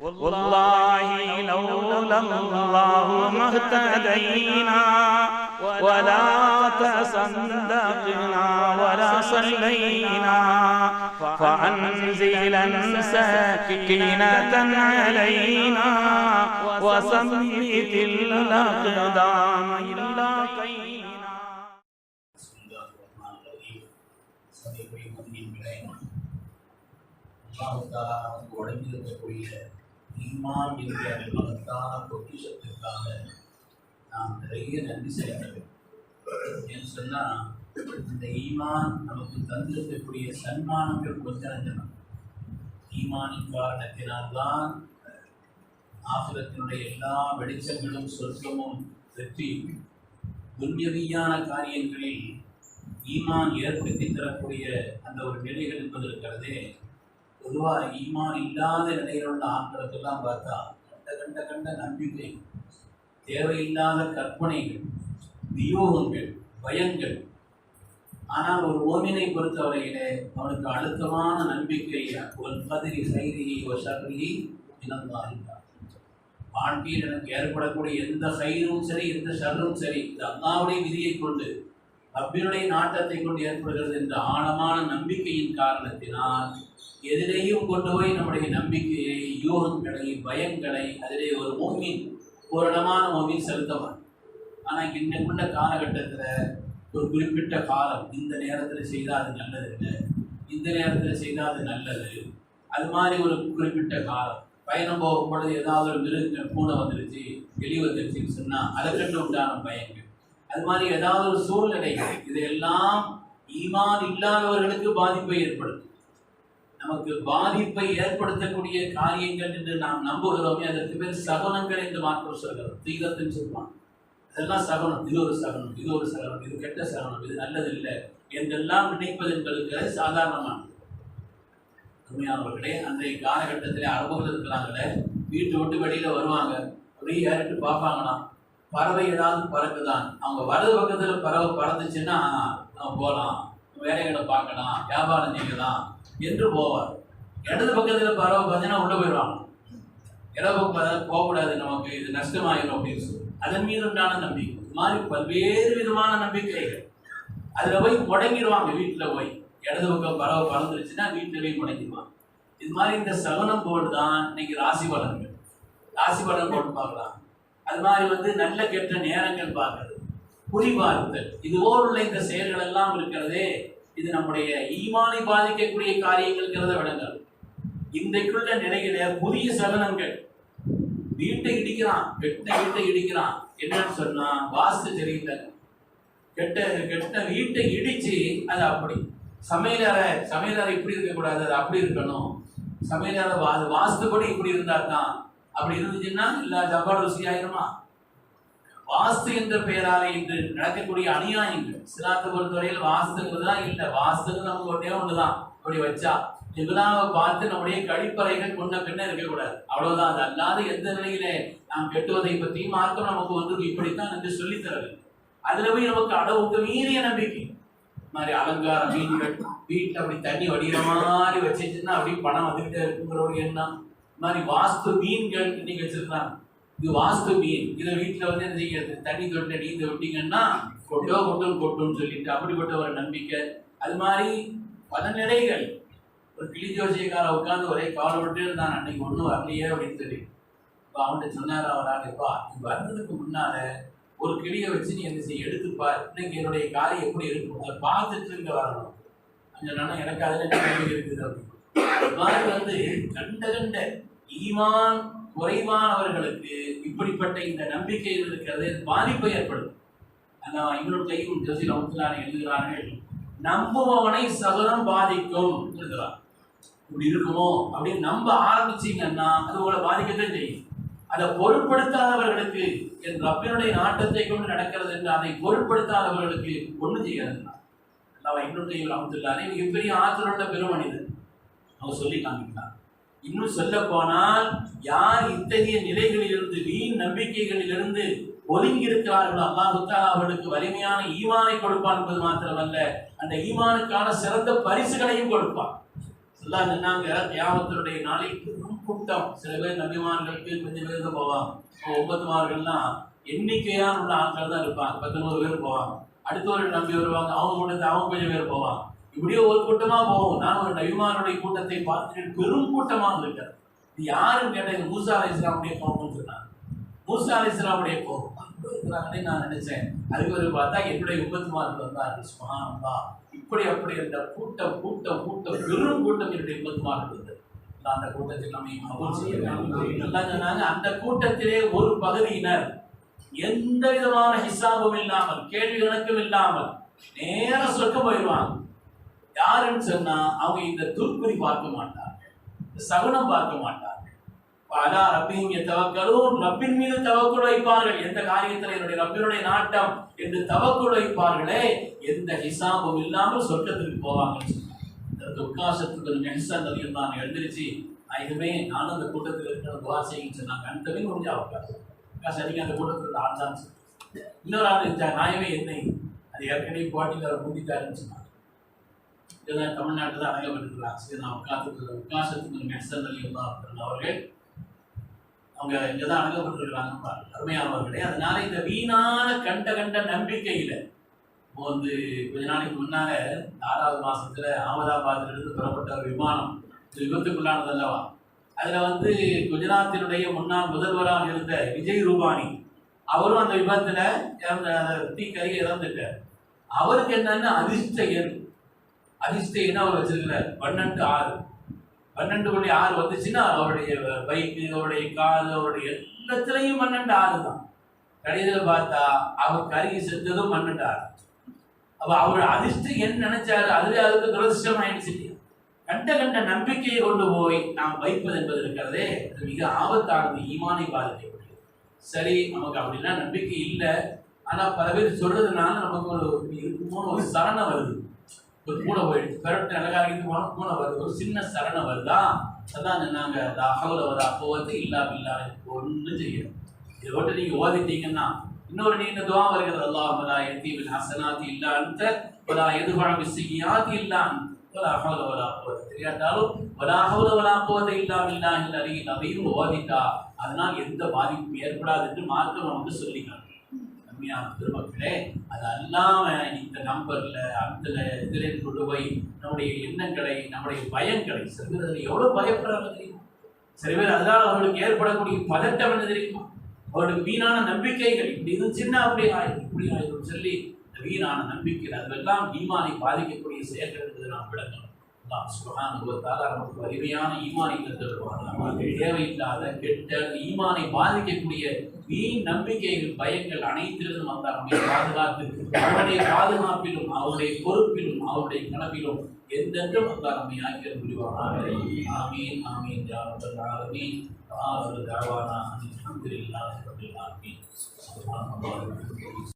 والله لولا الله ما اهتدينا ولا تصدقنا ولا صلينا فأنزلا سكينة علينا وثبت الأقدام إلا قينا சதைக்குரிய மதியின் விலை அல்லாஹாலா நமக்கு வழங்கியிருக்கக்கூடிய ஈமான் என்கிற மகத்தான பொக்கிஷத்திற்காக நாம் நிறைய நன்றி செலுத்த வேண்டும் ஏன்னு சொன்னால் இந்த ஈமான் நமக்கு தந்திருக்கக்கூடிய சன்மானங்கள் கொஞ்சம் ஈமானின் காரணத்தினால்தான் ஆசிரத்தினுடைய எல்லா வெளிச்சங்களும் சொர்க்கமும் வெற்றி. துன்யவியான காரியங்களில் ஈமான் ஏற்படுத்தி தரக்கூடிய அந்த ஒரு நிலைகள் என்பது இருக்கிறதே. பொதுவாக ஈமான் இல்லாத நிலையில் உள்ள ஆட்களுக்கெல்லாம் பார்த்தா கண்ட கண்ட கண்ட நம்பிக்கை தேவையில்லாத கற்பனைகள் வியோகங்கள் பயங்கள். ஆனால் ஒரு ஓமினை பொறுத்தவரையிலே அவனுக்கு அழுத்தமான நம்பிக்கை ஒரு பதிரி சைரியை ஒரு சகரியை இனந்தாரிட்டார் வாழ்க்கையில் எனக்கு ஏற்படக்கூடிய எந்த சைரும் சரி எந்த ஷர்ரும் சரி இந்த அல்லாவுடைய விதியை கொண்டு ரப்பினுடைய நாட்டத்தை கொண்டு ஏற்படுகிறது என்ற ஆழமான நம்பிக்கையின் காரணத்தினால் எதிரையும் கொண்டு போய் நம்முடைய நம்பிக்கையை யூகங்களை பயங்களை அதிலே ஒரு மோமின் பூரணமான மோமின் செலுத்தவன். ஆனால் இன்னைக்குள்ள காலகட்டத்தில் ஒரு குறிப்பிட்ட காலம் இந்த நேரத்தில் செய்தால் அது நல்லது இல்லை? இந்த நேரத்தில் செய்தால் அது நல்லது? அது மாதிரி ஒரு குறிப்பிட்ட காலம். பயணம் போகும் பொழுது ஏதாவது ஒரு மிருக பூனை வந்துருச்சு எலி வந்துருச்சுன்னு சொன்னால் அதை உண்டான பயங்கள். அது மாதிரி ஏதாவது ஒரு சூழ்நிலைகள் இதையெல்லாம் ஈமான் இல்லாதவர்களுக்கு பாதிப்பை ஏற்படுத்தும். நமக்கு பாதிப்பை ஏற்படுத்தக்கூடிய காரியங்கள் என்று நாம் நம்புகிறோமே அதற்கு பேர் சகனங்கள் என்று மாற்றம் சொல்கிறோம் தீகத்துன்னு சொல்லுவான் அதெல்லாம் சகனம். இது ஒரு சகனம். இது ஒரு சகனம். இது கெட்ட சகனம். இது நல்லது இல்லை என்றெல்லாம் நினைப்பது எங்களுக்கு சாதாரணமானது. உண்மையானவர்களே அன்றைய காலகட்டத்திலே அரபுகள் இருக்கிறாங்களே வீட்டு விட்டு வெளியில வருவாங்க. அப்படியே ஏறிட்டு பார்ப்பாங்களாம். பறவை ஏதாவது பறக்குதான் அவங்க வலது பக்கத்தில் பறவை பறந்துச்சுன்னா நம்ம போகலாம். வேலைகளை பார்க்கலாம். வியாபாரம் செய்யலாம். என்று போவார். இடது பக்கத்தில் பறவை பார்த்தீங்கன்னா உள்ள போயிடுவாங்க. இடது பக்கம் பார்த்தா போகக்கூடாது நமக்கு இது நஷ்டமாயிடும் அப்படின்னு சொல்லி அதன் மீது உண்டான நம்பிக்கை. இது மாதிரி பல்வேறு விதமான நம்பிக்கைகள். அதில் போய் முடங்கிடுவாங்க வீட்டில் போய். இடது பக்கம் பறவை பறந்துருச்சுன்னா வீட்டில் போய் முடங்கிடுவாங்க. இது மாதிரி இந்த சகுனம் போர்டு தான் இன்னைக்கு ராசி பலன்கள். ராசி பலன் போட்டு பார்க்கலாம். அது மாதிரி வந்து நல்ல கெட்ட நேரங்கள் பார்க்கறது. குறிபார்த்தல் இதுவோடு உள்ள இந்த செயல்கள் எல்லாம் இருக்கிறதே இது நம்முடைய ஈமானை பாதிக்கக்கூடிய காரியங்கள்ங்கிறத விளங்கல் இன்றைக்குள்ள நிலையில புதிய சலனங்கள். வீட்டை இடிக்கிறான் கெட்ட வீட்டை இடிக்கிறான். என்னன்னு சொன்னா வாஸ்து சரியில்லை கெட்ட கெட்ட வீட்டை இடிச்சு அது அப்படி. சமையலறை சமையலறை இப்படி இருக்கக்கூடாது அது அப்படி இருக்கணும். சமையலறை வா அது வாஸ்துபடி இப்படி இருந்தா தான் அப்படி இருந்துச்சுன்னா இல்லை ஜப்பாடு ருசி ஆயிருமா வாஸ்து என்ற பெயரால் இன்று நடக்கக்கூடிய அநியாயங்கள். சிலாத்தை பொறுத்தவரையில் வாஸ்துங்கிறதுலாம் இல்லை. வாஸ்துங்கிறது நமக்கு ஒன்றே ஒண்ணுதான். அப்படி வச்சா இவ்வளாவை பார்த்து நம்முடைய கழிப்பறைகள் முன்ன பின்ன இருக்கக்கூடாது. அவ்வளவுதான். அது அல்லாத எந்த நிலையிலே நாம் கெட்டுவதை பற்றி மார்க்கம் நமக்கு வந்து இப்படித்தான் என்று சொல்லித் அதுல போய் நமக்கு அளவுக்கு மீறிய நம்பிக்கை. மாதிரி அலங்கார மீன்கள் வீட்டில் அப்படி தண்ணி வடிகிற மாதிரி வச்சிருச்சுன்னா அப்படி பணம் வந்துகிட்டே இருக்குங்கிற ஒரு எண்ணம். மாதிரி வாஸ்து மீன்கள் இன்னைக்கு வச்சிருந்தாங்க. இது வாஸ்து மீன். இதை வீட்டில் வந்து என்ன செய்யறது? தண்ணி தொட்ட நீந்த விட்டீங்கன்னா கொட்டோ கொட்டும் கொட்டும்னு சொல்லிட்டு அப்படிப்பட்ட ஒரு நம்பிக்கை. அது மாதிரி பல நிலைகள். ஒரு கிளி ஜோசியக்கார உட்காந்து ஒரே கால் விட்டு இருந்தான். அன்னைக்கு ஒன்றும் வரலையே அப்படின்னு சொல்லி. இப்போ அவன்கிட்ட சொன்னார் அவர் இப்போ நீ வர்றதுக்கு முன்னால ஒரு கிளியை வச்சு நீ என்ன செய்ய எடுத்துப்பார் இன்னைக்கு என்னுடைய காரியம் எப்படி இருக்கும் அதை பார்த்துட்டு இங்க வரணும். அந்த நான் எனக்கு அதில் இருக்குது அப்படின்னு. அது மாதிரி வந்து கண்ட கண்ட ஈமான் குறைவானவர்களுக்கு இப்படிப்பட்ட இந்த நம்பிக்கையில் இருக்கிறது பாதிப்பை ஏற்படுத்தும். அந்த இவருடைய கையும் ஜோசி ரமத்துலான எழுதுகிறார்கள் நம்புபவனை சகுனம் பாதிக்கும் எழுதுகிறார். இப்படி இருக்குமோ அப்படின்னு நம்ப ஆரம்பிச்சீங்கன்னா அது உங்களை பாதிக்கத்தான் செய்யும். அதை பொருட்படுத்தாதவர்களுக்கு என் ரப்பினுடைய நாட்டத்தை கொண்டு நடக்கிறது என்று அதை பொருட்படுத்தாதவர்களுக்கு ஒன்றும் செய்யாது. அவன் இன்னொரு ரமத்துல்லானே மிகப்பெரிய ஆற்றலுள்ள பெருமனிதன். அவர் சொல்லி காமிக்கிறார். இன்னும் சொல்ல போனால் யார் இத்தகைய நிலைகளிலிருந்து வீண் நம்பிக்கைகளிலிருந்து ஒதுங்கி இருக்கிறார்களோ அல்லாஹு அவர்களுக்கு வலிமையான ஈமானை கொடுப்பான் என்பது மாத்திரமல்ல அந்த ஈமானுக்கான சிறந்த பரிசுகளையும் கொடுப்பான். எல்லாம் சொன்னாங்க தியாகத்தினுடைய நாளில் கூட்டம். சில பேர் நபிமார்களுக்கு கொஞ்சம் பேர் தான் போவாங்க ஒன்பது ஒன்பதுமார்கள்லாம் எண்ணிக்கையான உள்ள ஆட்கள் தான் இருப்பாங்க. பத்தொன்பது பேர் போவாங்க. அடுத்த ஒரு நம்பி வருவாங்க. அவங்க கூட அவங்க கொஞ்சம் பேர் போவாங்க. இப்படியோ ஒரு கூட்டமா போவோம். நான் ஒரு நபிமானுடைய கூட்டத்தை பார்த்துட்டு பெரும் கூட்டமாக இருக்கிறது இது யாருன்னு கேட்டேன் மூசா அலை இஸ்லாமுடைய கோபம்னு சொன்னாங்க. மூசா அலை இஸ்லாமுடைய கோபம் நான் நினைச்சேன். அதுக்கு ஒரு பார்த்தா என்னுடைய உபத்துமார்கள் வந்தார்கள். சுகானந்தா இப்படி அப்படி என்ற கூட்டம் கூட்டம் கூட்டம் பெரும் கூட்டம் என்னுடைய உபத்துமார்கள் இருந்தது நான் அந்த கூட்டத்தில் நம்ம கபூல் சொன்னாங்க. அந்த கூட்டத்திலே ஒரு பகுதியினர் எந்த விதமான ஹிசாபும் இல்லாமல் கேள்வி கணக்கும் இல்லாமல் நேர சொர்க்கம் போயிடுவாங்க யாருன்னு சொன்னா அவங்க இந்த துர்க்குறி பார்க்க மாட்டாங்க சகுனம் பார்க்க மாட்டாங்க அலா ரப்பின் தவக்கலும் ரப்பின் மீது தவக்குள் வைப்பார்கள். எந்த காரியத்தில் என்னுடைய ரப்பினுடைய நாட்டம் என்று தவக்குள் வைப்பார்களே எந்த ஹிசாபும் இல்லாமல் சொர்க்கத்திற்கு போவாங்க இந்த துர்காசத்துக்கு நெஹசன் அதிகம் தான் எழுந்திருச்சு நான் இதுவே நானும் அந்த கூட்டத்தில் இருக்கிற துவா செய்யுன்னு சொன்னாங்க அந்த மீன் அவகாசம் சரிங்க அந்த கூட்டத்தில் ஆள் சொன்னாங்க. இன்னொரு ஆள் இருந்தா நாயவே என்னை? அது ஏற்கனவே போட்டியில் அவர் முந்திட்டாருன்னு சொன்னாங்க இதெல்லாம் தமிழ்நாட்டில் தான் அடங்கப்பட்டிருக்கிறாங்க சரி நான் உட்காந்துக்கு உட்காசத்துக்கு நெட்சன் அதிகம் தான் அவர்கள் அவங்க இங்கே தான் அடங்கப்பட்டிருக்கிறாங்க அருமையானவர்களே அதனால இந்த வீணான கண்ட கண்ட நம்பிக்கையில் இப்போ வந்து கொஞ்ச நாளைக்கு முன்னால ஆறாவது மாசத்துல அகமதாபாத்திலிருந்து புறப்பட்ட ஒரு விமானம் விபத்துக்குள்ளானது அல்லவா அதுல வந்து குஜராத்தினுடைய முன்னாள் முதல்வராக இருந்த விஜய் ரூபானி அவரும் அந்த விபத்துல இறந்த தீக்கறி இறந்துட்டார். அவருக்கு என்னன்னா அதிர்ஷ்ட எண் அதிர்ஷ்ட என்ன அவர் வச்சிருக்கிறார்? பன்னெண்டு ஆறு. பன்னெண்டு புள்ளி ஆறு வந்துச்சுன்னா அவருடைய பைக்கு அவருடைய காது அவருடைய எல்லாத்துலேயும் பன்னெண்டு ஆறு தான். கடைசியில் பார்த்தா அவர் கருகி செத்ததும் பன்னெண்டு ஆறு. அப்போ அவர் அதிர்ஷ்டம் என்ன நினைச்சாரு? அதுல அதுக்கு துரதிருஷ்டம் ஆயிடுச்சு இல்லையா? கண்ட கண்ட நம்பிக்கையை கொண்டு போய் நாம் வைப்பது என்பது இருக்கிறதே அது மிக ஆபத்தானது ஈமானை பாதிக்கக்கூடியது. சரி நமக்கு அப்படிலாம் நம்பிக்கை இல்லை. ஆனால் பல பேர் சொல்றதுனால நமக்கு ஒரு இப்படி இருக்குமோன்னு ஒரு சரணம் வருது. ஒரு கூட போயிடுச்சு. கரெக்ட் அழகாக போன பூனை வருது. ஒரு சின்ன சரணம் வருதா? அதான் நாங்க அகவல வர அப்போவத்து இல்லா இல்லா ஒன்றும் செய்யணும் இதை விட்டு நீங்க ஓதிட்டீங்கன்னா இன்னொரு நீண்ட துவா வருகிறது. அல்லாஹ் வலா யத்தீபில் ஹசனாத்தி இல்லா அன்த வலா எதுபழ பிஸ்ஸியாத்தி இல்லான் அன்த. வலா ஹவுல வலா குவத்த தெரியாட்டாலும் வலா ஹவுல வலா குவத்த இல்லா பில்லாஹில் அதையும் ஓதிட்டா. அதனால் எந்த பாதிப்பும் ஏற்படாது என்று மார்க்கம் நமக்கு சொல்லிக்கலாம் உண்மையான பெருமக்களே அது அல்லாம இந்த நம்பர்ல அந்த இதில் கொண்டு போய் நம்முடைய எண்ணங்களை நம்முடைய பயங்களை சிறுவர்கள் எவ்வளவு பயப்படுறாங்க தெரியுமா? சில பேர் அதனால் அவர்களுக்கு ஏற்படக்கூடிய பதட்டம் என்ன தெரியுமா? அவர்களுக்கு வீணான நம்பிக்கைகள் இப்படி இது சின்ன அப்படி ஆயிடும் இப்படி ஆயிடும் சொல்லி இந்த வீணான நம்பிக்கைகள் அதுவெல்லாம் ஈமானை பாதிக்கக்கூடிய செயல்கள் என்பது நாம் விளங்கணும். அல்லாஹ் சுப்ஹானஹு வ தஆலா நமக்கு வலிமையான ஈமானை தந்துடுவார் தேவையில்லாத கெட்ட ஈமானை பாதிக்கக்கூடிய வீண் நம்பிக்கைகள் பயங்கள் அனைத்திலும் அந்த நம்மை பாதுகாத்து அவருடைய பாதுகாப்பிலும் அவருடைய பொறுப்பிலும் அவருடைய கனவிலும் எந்தென்றும் அந்த நம்மை ஆக்கிய புரிவாராக ஆமீன் ஆமீன் யா ரப்பல்